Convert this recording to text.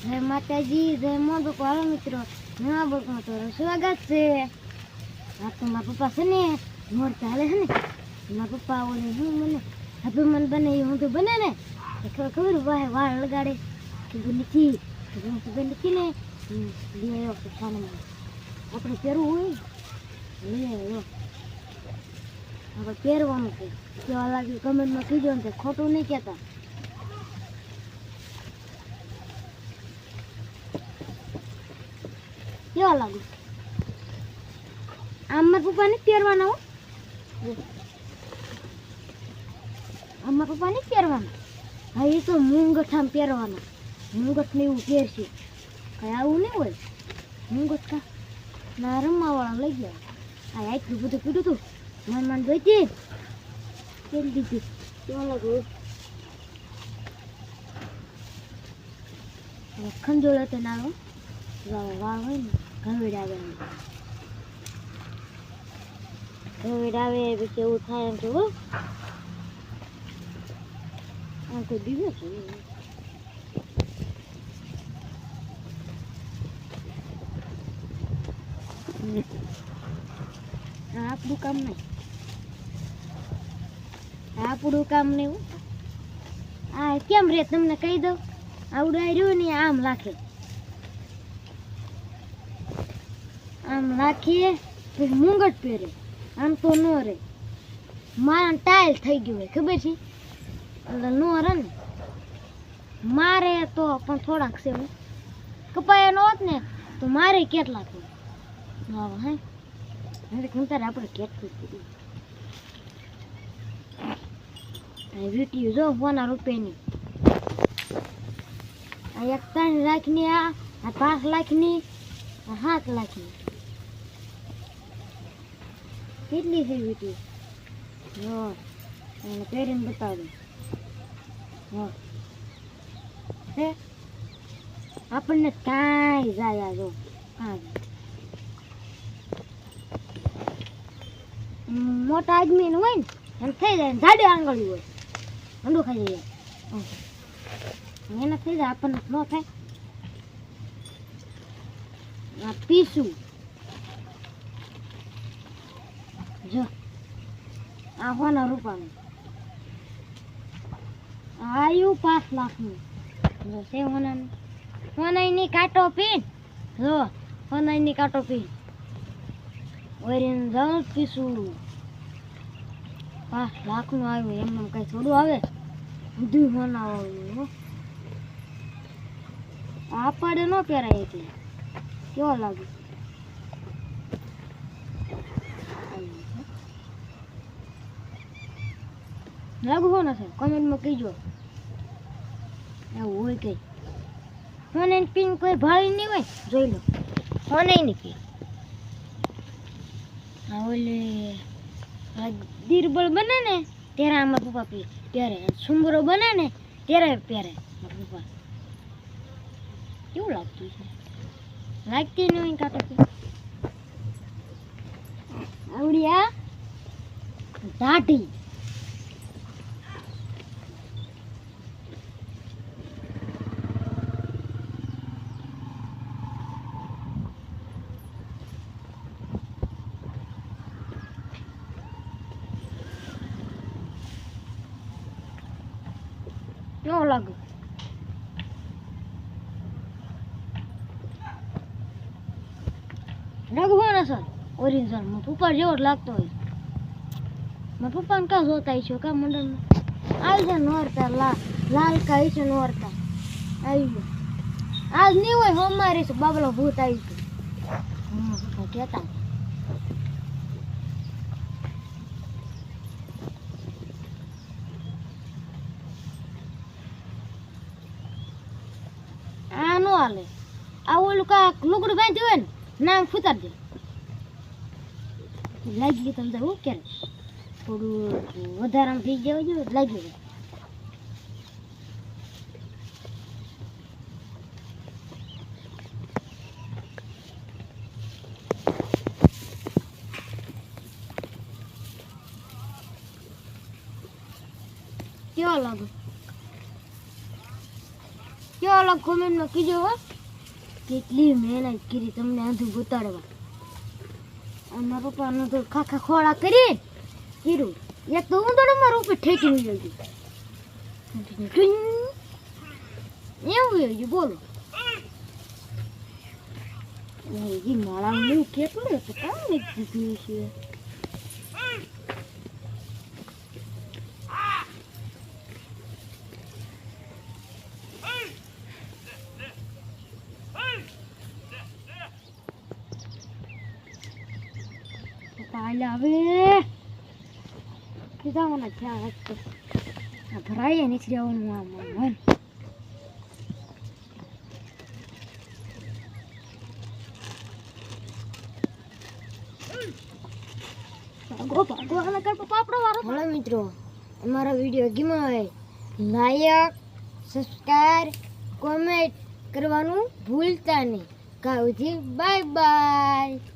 જય માતાજી જય મોદક વાળો મિત્રો નવા બ્લોગમાં તમારું સ્વાગત છે આ તો મારા પપ્પા છે ને મોર ચાલે છે ને મારા પપ્પા ઓલે હું મને હવે મન બને એ હું તો બને ને ખબર ખબર વાહ વાળ લગાડે કીધું લીખી કીધું બને નથી ને લઈ આવ્યો પપ્પાને આપણે પહેરવું હોય લઈ આવ્યો હવે પહેરવાનું છે કેવા લાગ્યું કમેન્ટમાં કીધું ને ખોટું નહીં કહેતા કેવા લાગુ આમ મારા પપ્પા નથી પહેરવાના હો. આમ મારા પપ્પા નથી પહેરવાના. હા, એ તો મૂંગઠામ પહેરવાના. મૂંગઠ ને એવું પહેરશે. કઈ આવું નહીં હોય. મૂંગઠ. કા ના, રમવાવાળા લઈ ગયા. આ આટલું બધું કીધું હતું મન મન જોઈતી પહેરી દીધી કેવા લાગુ? હવે તો ના વાળ હોય ને. ઘરવેડ આવે પછી એવું થાય એમ હો આમ તો બીજો છે આપણું કામ નહીં આપણું કામ નહીં. આ કેમ રે તમને કહી દઉં આવડું આવ્યું ને આમ રાખે આમ રાખીએ, પછી મુંગટ પહેરે, આમ તો ન રહે. મારા ટાઈલ થઈ ગયું હોય, ખબર છે? એટલે નો રે ને. મારે તો પણ થોડાક છે કપાયા નો હોત ને, તો મારે કેટલાક હોય. હા. હે હવે કંતારે આપણે કેટલું કીધું. આ વીટીયું જો ફોના રૂપિયાની. આ એક ત્રણ લાખની, આ આ પાંચ લાખની, આ સાત લાખની. કેટલી છે વીટી હા, એને પહેરીને બતાવું. હે. આપણને કાંઈ જાય જો. કાંઈ મોટા આદમી હોય ને, એમ થઈ જાય જાડે આંગળી હોય. ઠંડુ ખાઈ જાય. એને થઈ જાય, આપણને ન થાય. આ પીસું જો. આ હોના રૂપાનું. આયુ પાંચ લાખનું. જો છે હોનાનું. હોનાઈની કાંટો પીન. જો, હોનાઈની કાંટો પીન. ઓરીને જાઉં પીસું પાંચ લાખનું આવ્યું, એમને કંઈ થોડું આવે? બધું હોના આવ્યું આપણે ન પહેરાય એટલે. કેવો લાગે? લાગુ હો ને સર કમેન્ટમાં એવું હોય કંઈ ફોન એન્ડ પિન કોઈ ભાળી નહીં હોય, જોઈ લો. ફોન નહીં પી આ ઓલે દીરબળ બને ને, ત્યારે આમાં પપ્પા પી, ત્યારે સુમરો બને ને, ત્યારે પહેરે પપ્પા. કેવું લાગતું છે? લાગતી નહીં હોય પી આવડી આ દાઢી. લાગે. રઘુવાના સર ઓરિજિનલ મારા પપ્પા જેવો લાગતો હોય. મારા પપ્પાને કાં જોતા છો કા મંડળમાં આવી જાય નોરતા લા લાલ કાઈ છે નોરતા. આવી ગયો. આજ નહીં હોય સોમવારે છે બાબલો ભૂત આવી ગયો. હમ, પપ્પા કહેતા આ નો હાલે આ ઓલું કાંક લુગડું બાંધ્યું હોય ને, નામ ફૂતાર દે. લાગી ગયું તમને હું ક્યારે થોડું વધારામાં થઈ જવા જોઈએ લાગી જાય કેવા લાગે? કેવો ઓલો કોમેન્ટમાં કીજો હો? કેટલી મહેનત કરી તમને આંધું અને મારા પપ્પાનું તો ખાખા ખોળા કરી કીધું એક તો હું તો મારું ઉપર ઠેકી ગયું એવું એવું બોલો. માળા હું કેટલું કામ દીધું છે. કાલે હવે કીધાવાના થયા હશે ભરાઈએ, નીકળી આવવાનું આમ આમ. ભાગો ભાગો આના કર આપણો વારો હાલો મિત્રો, અમારો વીડિયો ગમ્યો હોય લાયક સબસ્ક્રાઇબ કોમેન્ટ કરવાનું ભૂલતા નહીં. કાવજી બાય બાય